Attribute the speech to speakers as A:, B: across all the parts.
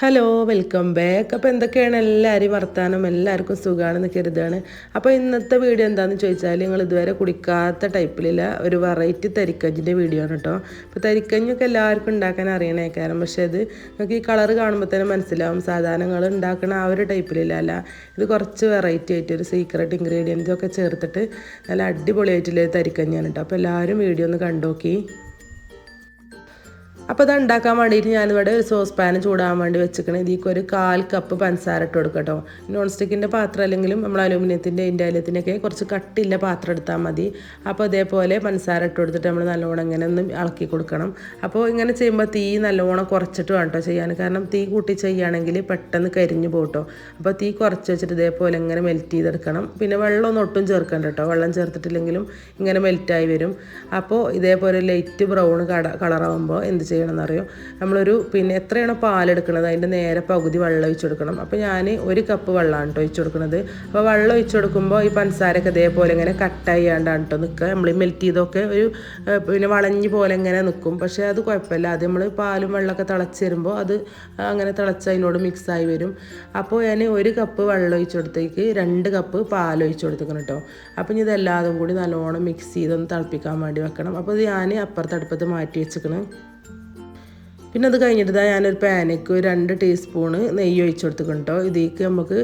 A: Hello welcome back അപ്പോൾ എന്തൊക്കെയാണ് എല്ലാവരും വർത്താനം? എല്ലാവർക്കും സുഖമാണെന്ന് കരുതാണ്. അപ്പോൾ ഇന്നത്തെ വീഡിയോ എന്താണെന്ന് ചോദിച്ചാൽ നിങ്ങൾ ഇതുവരെ കുടിക്കാത്ത ടൈപ്പിലുള്ള ഒരു വെറൈറ്റി തരിക്കഞ്ഞിന്റെ വീഡിയോ ആണ് കേട്ടോ അപ്പോൾ തരിക്കഞ്ഞൊക്കെ എല്ലാവർക്കും ഉണ്ടാക്കാൻ അറിയണേ കാരണം പക്ഷേ ഇത് നിങ്ങൾക്ക് ഈ കളർ കാണുമ്പോൾ തന്നെ മനസ്സിലാവും. സാധാരണങ്ങൾ ഉണ്ടാക്കുന്ന ആ ഒരു ടൈപ്പിലില്ല അല്ല. ഇത് കുറച്ച് വെറൈറ്റി ആയിട്ട് ഒരു സീക്രട്ട് ഇൻഗ്രീഡിയൻസ് ഒക്കെ ചേർത്തിട്ട് നല്ല അടിപൊളിയായിട്ടുള്ള തരിക്കഞ്ഞാണ് കേട്ടോ അപ്പോൾ എല്ലാവരും വീഡിയോ ഒന്ന് കണ്ടോക്കി. അപ്പോൾ ഇത് ഉണ്ടാക്കാൻ വേണ്ടിയിട്ട് ഞാനിവിടെ ഒരു സോസ് പാൻ ചൂടാൻ വേണ്ടി വെച്ചിരിക്കണം. ഇതിലേക്ക് ഒരു കാൽ കപ്പ് പഞ്ചസാര ഇട്ട് കൊടുക്കട്ടോ നോൺ സ്റ്റിക്കിന്റെ പാത്രം അല്ലെങ്കിലും നമ്മൾ അലൂമിനിയത്തിന്റെ ഇൻഡാലിയത്തിന്റെയൊക്കെ കുറച്ച് കട്ടിയുള്ള പാത്രം എടുത്താൽ മതി. അപ്പോൾ അതേപോലെ പഞ്ചസാര ഇട്ട് കൊടുത്തിട്ട് നമ്മൾ നല്ലോണം ഇങ്ങനെ ഒന്ന് ഇളക്കി കൊടുക്കണം. അപ്പോൾ ഇങ്ങനെ ചെയ്യുമ്പോൾ തീ നല്ലോണം കുറച്ചിട്ട് വേണം കേട്ടോ ചെയ്യാൻ. കാരണം തീ കൂട്ടി ചെയ്യുകയാണെങ്കിൽ പെട്ടെന്ന് കരിഞ്ഞു പോട്ടോ അപ്പോൾ തീ കുറച്ച് വെച്ചിട്ട് ഇതേപോലെ ഇങ്ങനെ മെൽറ്റ് ചെയ്തെടുക്കണം. പിന്നെ വെള്ളമൊന്നും ഒട്ടും ചേർക്കണ്ട കേട്ടോ വെള്ളം ചേർത്തിട്ടില്ലെങ്കിലും ഇങ്ങനെ മെൽറ്റായി വരും. അപ്പോൾ ഇതേപോലെ ലൈറ്റ് ബ്രൗൺ കളറാകുമ്പോൾ എന്ത് ചെയ്യണം എന്നറിയോ നമ്മളൊരു പിന്നെ എത്രയാണോ പാലെടുക്കുന്നത് അതിന്റെ നേരെ പകുതി വെള്ളം ഒഴിച്ചു കൊടുക്കണം അപ്പോൾ ഞാൻ ഒരു കപ്പ് വെള്ളമാണ് കേട്ടോ ഒഴിച്ചു കൊടുക്കുന്നത് അപ്പോൾ വെള്ളം ഒഴിച്ചു കൊടുക്കുമ്പോൾ ഈ പഞ്ചസാരയൊക്കെ ഇതേപോലെ ഇങ്ങനെ കട്ട് ചെയ്യാണ്ടാണ് കേട്ടോ നിൽക്കുക. നമ്മൾ മെൽറ്റ് ചെയ്തൊക്കെ ഒരു പിന്നെ വളഞ്ഞ് പോലെ ഇങ്ങനെ നിൽക്കും. പക്ഷേ അത് കുഴപ്പമില്ല. അത് നമ്മൾ പാലും വെള്ളമൊക്കെ തിളച്ച് വരുമ്പോൾ അത് അങ്ങനെ തിളച്ച് അതിനോട് മിക്സായി വരും. അപ്പോൾ ഞാൻ ഒരു കപ്പ് വെള്ളം ഒഴിച്ചു കൊടുത്തേക്ക് രണ്ട് കപ്പ് പാൽ ഒഴിച്ചു കൊടുത്തേക്കണം കേട്ടോ അപ്പോൾ ഇനി ഇതെല്ലാതും കൂടി നല്ലോണം മിക്സ് ചെയ്തൊന്ന് തിളപ്പിക്കാൻ വേണ്ടി വെക്കണം. അപ്പോൾ ഇത് ഞാൻ അപ്പുറത്തടുപ്പത്ത് മാറ്റി വെച്ചിക്കണം പിന്നെ അത് കഴിഞ്ഞിട്ട് ഞാനൊരു പാനയ്ക്ക് ഒരു രണ്ട് ടീസ്പൂണ് നെയ്യ് ഒഴിച്ചു കൊടുത്തിട്ടുണ്ട് കേട്ടോ ഇതിലേക്ക് നമുക്ക്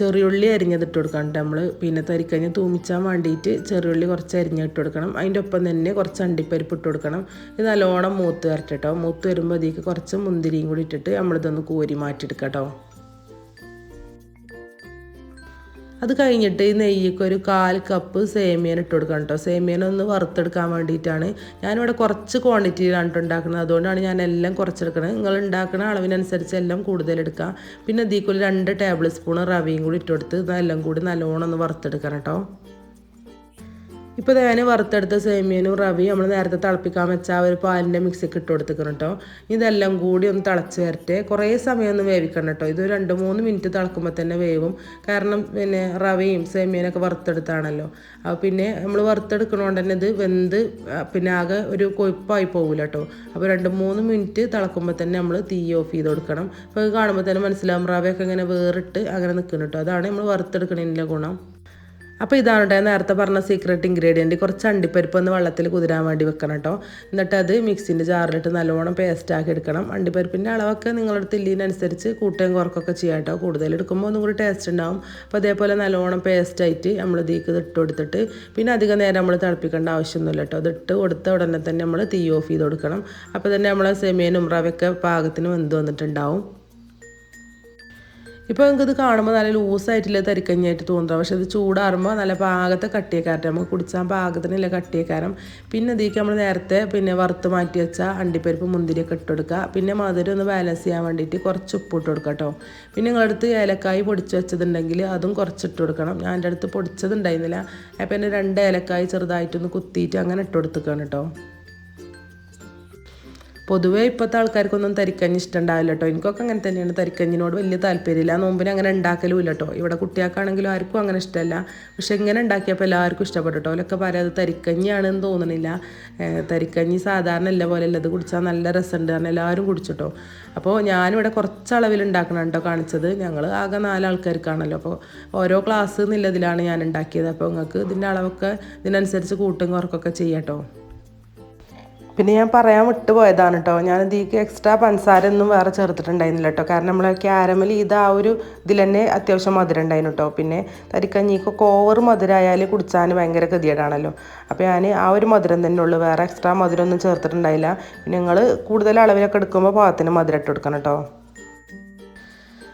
A: ചെറിയുള്ളി അരിഞ്ഞത് ഇട്ട് കൊടുക്കണം കേട്ടോ നമ്മൾ പിന്നെ തരിക്കഞ്ഞ് തൂമിച്ചാൻ വേണ്ടിയിട്ട് ചെറിയുള്ളി കുറച്ച് അരിഞ്ഞ് ഇട്ട് കൊടുക്കണം. അതിന്റെ ഒപ്പം തന്നെ കുറച്ച് അണ്ടിപ്പരിപ്പ് ഇട്ട് കൊടുക്കണം. ഇത് നല്ലോണം മൂത്ത് വരട്ടെ കേട്ടോ മൂത്ത് വരുമ്പോൾ ഇതിലേക്ക് കുറച്ച് മുന്തിരിയും കൂടി ഇട്ടിട്ട് നമ്മളിതൊന്ന് കോരി മാറ്റിയെടുക്കാം കേട്ടോ അത് കഴിഞ്ഞിട്ട് ഈ നെയ്യ്ക്ക് ഒരു കാൽ കപ്പ് സേമിയൻ ഇട്ട് കൊടുക്കണം കേട്ടോ. സേമിയൻ ഒന്ന് വറുത്തെടുക്കാൻ വേണ്ടിയിട്ടാണ്. ഞാനിവിടെ കുറച്ച് ക്വാണ്ടിറ്റിയിലാണ് കേട്ടോ ഉണ്ടാക്കുന്നത്. അതുകൊണ്ടാണ് ഞാൻ എല്ലാം കുറച്ചെടുക്കുന്നത് നിങ്ങൾ ഉണ്ടാക്കുന്ന അളവിനനുസരിച്ച് എല്ലാം കൂടുതലെടുക്കാം പിന്നെ ഒരു രണ്ട് ടേബിൾ സ്പൂൺ റവയും കൂടി ഇട്ട് കൊടുത്ത് ഇതെല്ലാം കൂടി നല്ലോണം ഒന്ന് വറുത്തെടുക്കണം കേട്ടോ ഇപ്പോൾ ഞാൻ വറുത്തെടുത്ത സേമിയനും റവി നമ്മൾ നേരത്തെ തിളപ്പിക്കാൻ വെച്ച ആ ഒരു പാലിന്റെ മിക്സിക്ക് ഇട്ട് കൊടുത്തിക്കണം കേട്ടോ ഇതെല്ലാം കൂടി ഒന്ന് തിളച്ച് വരട്ടെ. കുറേ സമയം ഒന്ന് വേവിക്കണം കേട്ടോ ഇത് രണ്ട് മൂന്ന് മിനിറ്റ് തിളക്കുമ്പോൾ തന്നെ വേവും. കാരണം പിന്നെ റവയും സേമിയനൊക്കെ വറുത്തെടുത്താണല്ലോ. അപ്പോൾ പിന്നെ നമ്മൾ വറുത്തെടുക്കണോണ്ട് തന്നെ ഇത് വെന്ത് പിന്നെ ആകെ ഒരു കൊഴുപ്പായി പോകില്ല കേട്ടോ അപ്പോൾ രണ്ട് മൂന്ന് മിനിറ്റ് തിളക്കുമ്പോൾ തന്നെ നമ്മൾ തീ ഓഫ് ചെയ്ത് കൊടുക്കണം. അപ്പോൾ കാണുമ്പോൾ തന്നെ മനസ്സിലാവും റവയൊക്കെ ഇങ്ങനെ വേറിട്ട് അങ്ങനെ നിൽക്കുന്നു കേട്ടോ അതാണ് നമ്മൾ വറുത്തെടുക്കണതിന്റെ ഗുണം. അപ്പോൾ ഇതാണ് കേട്ടോ നേരത്തെ പറഞ്ഞ സീക്രട്ട് ഇൻഗ്രീഡിയന്റ് കുറച്ച് അണ്ടിപ്പരിപ്പ് ഒന്ന് വെള്ളത്തിൽ കുതിരാൻ വേണ്ടി വെക്കണം കേട്ടോ. എന്നിട്ട് അത് മിക്സിന്റെ ജാറിലിട്ട് നല്ലോണം പേസ്റ്റ് ആക്കി എടുക്കണം. അണ്ടിപ്പരിപ്പിന്റെ അളവൊക്കെ നിങ്ങളുടെ തില്ലിനനുസരിച്ച് കൂട്ടുകയും കുറക്കൊക്കെ ചെയ്യാം കേട്ടോ. കൂടുതൽ എടുക്കുമ്പോൾ ഒന്നും കൂടി ടേസ്റ്റ് ഉണ്ടാവും. അപ്പോൾ അതേപോലെ നല്ലോണം പേസ്റ്റ് ആയിട്ട് നമ്മൾ ഇതിക്ക് ഇത് ഇട്ട് കൊടുത്തിട്ട് പിന്നെ അധികം നേരം നമ്മൾ തിളപ്പിക്കേണ്ട ആവശ്യമൊന്നുമില്ല കേട്ടോ. ഇതിട്ട് കൊടുത്ത ഉടനെ തന്നെ നമ്മൾ തീ ഓഫ് ചെയ്ത് കൊടുക്കണം. അപ്പോൾ തന്നെ നമ്മൾ സെമിയനും റവയൊക്കെ പാകത്തിന് വെന്ത് വന്നിട്ടുണ്ടാവും. ഇപ്പോൾ നിങ്ങൾക്ക് ഇത് കാണുമ്പോൾ നല്ല ലൂസായിട്ടില്ല തരിക്കഞ്ഞായിട്ട് തോന്നുക പക്ഷേ ഇത് ചൂടാറുമ്പോൾ നല്ല പാകത്തെ കട്ടിയേക്കാരം. നമുക്ക് കുടിച്ചാൽ പാകത്തിനില്ല കട്ടിയേക്കാരം. പിന്നെ ഇതിലേക്ക് നമ്മൾ നേരത്തെ പിന്നെ വറുത്ത് മാറ്റി വെച്ച അണ്ടിപ്പരിപ്പ് മുന്തിരിയൊക്കെ ഇട്ട് കൊടുക്കുക പിന്നെ മധുരം ഒന്ന് ബാലൻസ് ചെയ്യാൻ വേണ്ടിയിട്ട് കുറച്ച് ഉപ്പ് ഇട്ട് കൊടുക്കുക കേട്ടോ. പിന്നെ നിങ്ങളടുത്ത് ഏലക്കായ് പൊടിച്ച് വെച്ചതുണ്ടെങ്കിൽ അതും കുറച്ച് ഇട്ട് കൊടുക്കണം. ഞാൻ എന്റെ അടുത്ത് പൊടിച്ചതുണ്ടായിരുന്നില്ല. അപ്പോൾ എന്റെ രണ്ട് ഏലക്കായ് ചെറുതായിട്ടൊന്ന് കുത്തിയിട്ട് അങ്ങനെ ഇട്ട് കൊടുത്തുക്കാണ് കേട്ടോ. പൊതുവേ ഇപ്പോഴത്തെ ആൾക്കാർക്കൊന്നും തരിക്കഞ്ഞി ഇഷ്ടമുണ്ടാവില്ല കേട്ടോ എനിക്കൊക്കെ അങ്ങനെ തന്നെയാണ്. തരിക്കഞ്ഞിനോട് വലിയ താല്പര്യമില്ല. നോമ്പിന് അങ്ങനെ ഉണ്ടാക്കലും ഇല്ല കേട്ടോ ഇവിടെ കുട്ടികൾക്കാണെങ്കിലും ആർക്കും അങ്ങനെ ഇഷ്ടമല്ല. പക്ഷെ ഇങ്ങനെ ഉണ്ടാക്കിയപ്പോൾ എല്ലാവർക്കും ഇഷ്ടപ്പെട്ടു കേട്ടോ അവരൊക്കെ പറയാം അത് തരിക്കഞ്ഞിയാണെന്ന് തോന്നണില്ല. തരിക്കഞ്ഞി സാധാരണ അല്ല പോലെ ഇത് കുടിച്ചാൽ നല്ല രസമുണ്ട് കാരണം എല്ലാവരും കുടിച്ചിട്ടോ അപ്പോൾ ഞാനിവിടെ കുറച്ച് അളവിൽ ഉണ്ടാക്കണം കേട്ടോ കാണിച്ചത്. ഞങ്ങൾ ആകെ നാലാൾക്കാർക്കാണല്ലോ. അപ്പോൾ ഓരോ ക്ലാസ് എന്നുള്ളതിലാണ് ഞാൻ ഉണ്ടാക്കിയത്. അപ്പോൾ നിങ്ങൾക്ക് ഇതിന്റെ അളവൊക്കെ ഇതിനനുസരിച്ച് കൂട്ടും കുറക്കൊക്കെ ചെയ്യാം കേട്ടോ പിന്നെ ഞാൻ പറയാൻ വിട്ടുപോയതാണ് കേട്ടോ ഞാൻ ഇതിലേക്ക് എക്സ്ട്രാ പഞ്ചസാര ഒന്നും വേറെ ചേർത്തിട്ടുണ്ടായിരുന്നില്ല കേട്ടോ കാരണം നമ്മൾ ക്യാരമൽ ഇത് ആ ഒരു ഇതിൽ തന്നെ അത്യാവശ്യം മധുരം ഉണ്ടായിരുന്നു കേട്ടോ പിന്നെ തരിക്കഞ്ഞിക്കൊക്കെ ഓവർ മധുരമായാൽ കുടിച്ചാൽ ഭയങ്കര ഗതികേടാണല്ലോ. അപ്പോൾ ഞാൻ ആ ഒരു മധുരം തന്നെ ഉള്ളൂ. വേറെ എക്സ്ട്രാ മധുരം ഒന്നും ചേർത്തിട്ടുണ്ടായില്ല. പിന്നെ നിങ്ങൾ കൂടുതൽ അളവിലൊക്കെ എടുക്കുമ്പോൾ പാകത്തിന് മധുരം ഇട്ട് കൊടുക്കണം കേട്ടോ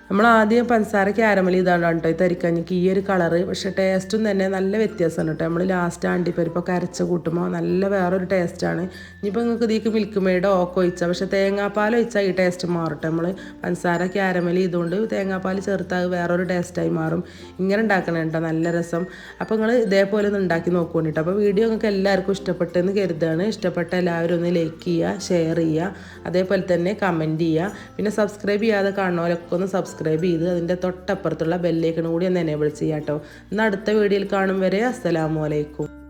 A: നമ്മൾ ആദ്യം പഞ്ചസാര ക്യാരമൽ ഇതാണ് കേട്ടോ ഈ തരിക്കഞ്ഞിക്ക് ഈ ഒരു കളറ് പക്ഷേ ടേസ്റ്റും തന്നെ നല്ല വ്യത്യാസമാണ് കേട്ടോ. നമ്മൾ ലാസ്റ്റ് അണ്ടിപ്പരിപ്പൊക്കെ അരച്ച് കൂട്ടുമ്പോൾ നല്ല വേറൊരു ടേസ്റ്റാണ് ഇനിയിപ്പോൾ നിങ്ങൾക്ക് ഇതിലേക്ക് മിൽക്ക് മെയ്ഡോ ഓക്കെ ഒഴിച്ചാൽ പക്ഷേ തേങ്ങാപ്പാൽ ഒഴിച്ചാൽ ഈ ടേസ്റ്റ് മാറും കേട്ടോ. നമ്മൾ പഞ്ചസാര ക്യാരമൽ ഇതുകൊണ്ട് തേങ്ങാപ്പാൽ ചേർത്താൽ വേറൊരു ടേസ്റ്റായി മാറും. ഇങ്ങനെ ഉണ്ടാക്കണം കേട്ടോ നല്ല രസം. അപ്പോൾ നിങ്ങൾ ഇതേപോലെ ഒന്ന് ഉണ്ടാക്കി നോക്കുകൊണ്ട് കേട്ടോ. അപ്പോൾ വീഡിയോ നിങ്ങൾക്ക് എല്ലാവർക്കും ഇഷ്ടപ്പെട്ടെന്ന് കരുതാണ് ഇഷ്ടപ്പെട്ട എല്ലാവരും ഒന്ന് ലൈക്ക് ചെയ്യുക ഷെയർ ചെയ്യുക അതേപോലെ തന്നെ കമന്റ് ചെയ്യുക. പിന്നെ സബ്സ്ക്രൈബ് ചെയ്യാതെ കാണുന്നവരൊക്കെ ഒന്ന് സബ്സ്ക്രൈബ് ചെയ്ത് അതിന്റെ തൊട്ടപ്പുറത്തുള്ള ബെല്ലേക്കണും കൂടി ഒന്ന് എനേബിൾ ചെയ്യാം കേട്ടോ എന്നാൽ അടുത്ത വീഡിയോയിൽ കാണും വരെ അസ്സലാമു അലൈക്കും.